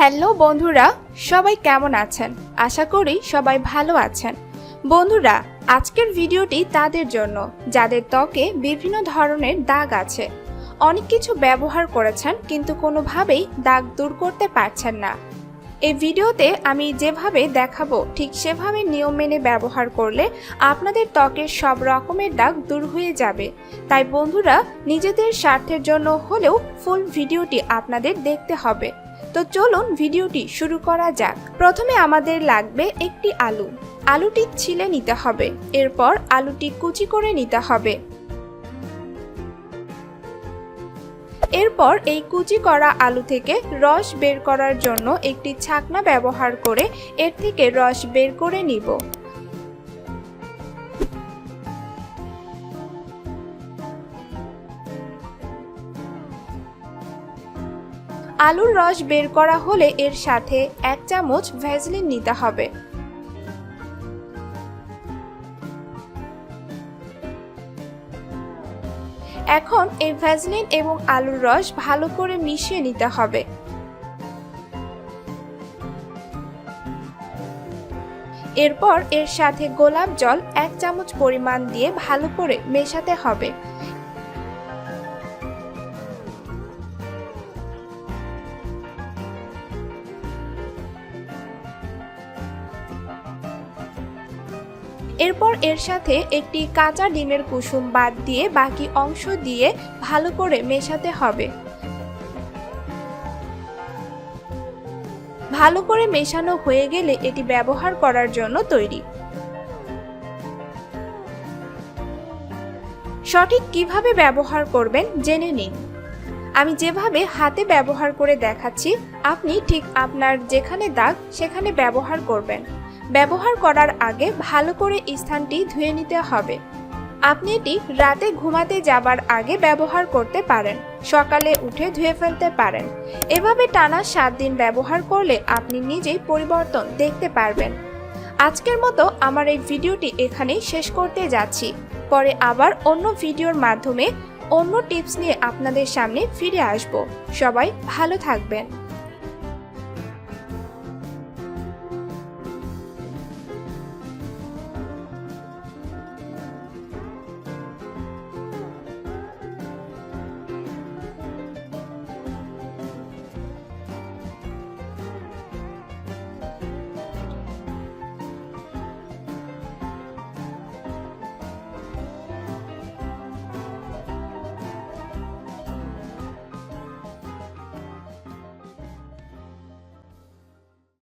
Hello বন্ধুরা, সবাই কেমন আছেন? আশা করি সবাই ভালো আছেন। বন্ধুরা, আজকের ভিডিওটি তাদের জন্য, যাদের ত্বকে বিভিন্ন ধরনের দাগ আছে। অনেক কিছু ব্যবহার করেছেন, কিন্তু কোনোভাবেই দাগ দূর করতে পারছেন না। এই ভিডিওতে আমি যেভাবে দেখাবো, ঠিক সেভাবে নিয়ম মেনে ব্যবহার করলে আপনাদের ত্বকের সব রকমের দাগ দূর হয়ে যাবে। তাই বন্ধুরা, নিজেদের স্বার্থের জন্য হলেও ফুল ভিডিওটি আপনাদের দেখতে হবে। তো চলুন ভিডিওটি শুরু করা যাক। প্রথমে আমাদের লাগবে একটি আলু। আলুটি ছিলে নিতে হবে। এরপর আলুটি কুচি করে নিতে হবে। এরপর এই কুচি করা আলু থেকে রস বের করার জন্য একটি ছাকনা ব্যবহার করে এর থেকে রস বের করে নিব। আলুর রস বের করা হলে এর সাথে এক চামচ ভ্যাজলিন নিতে হবে। এখন এই ভ্যাসলিন এবং আলুর রস ভালো করে মিশিয়ে নিতে হবে। এরপর এর সাথে গোলাপ জল এক চামচ পরিমাণ দিয়ে ভালো করে মেশাতে হবে। এরপর এর সাথে একটি কাঁচা ডিমের কুসুম বাদ দিয়ে বাকি অংশ দিয়ে ভালো করে মেশাতে হবে। ভালো করে মেশানো হয়ে গেলে এটি ব্যবহার করার জন্য তৈরি। সঠিক কীভাবে ব্যবহার করবেন জেনে নিন। আমি যেভাবে হাতে ব্যবহার করে দেখাচ্ছি, আপনি ঠিক আপনার যেখানে দাগ সেখানে ব্যবহার করবেন। ব্যবহার করার আগে ভালো করে স্থানটি ধুয়ে নিতে হবে। আপনি এটি রাতে ঘুমাতে যাবার আগে ব্যবহার করতে পারেন, সকালে উঠে ধুয়ে ফেলতে পারেন। এভাবে টানা সাত দিন ব্যবহার করলে আপনি নিজেই পরিবর্তন দেখতে পারবেন। আজকের মতো আমার এই ভিডিওটি এখানেই শেষ করতে যাচ্ছি। পরে আবার অন্য ভিডিওর মাধ্যমে অন্য টিপস নিয়ে আপনাদের সামনে ফিরে আসব। সবাই ভালো থাকবেন।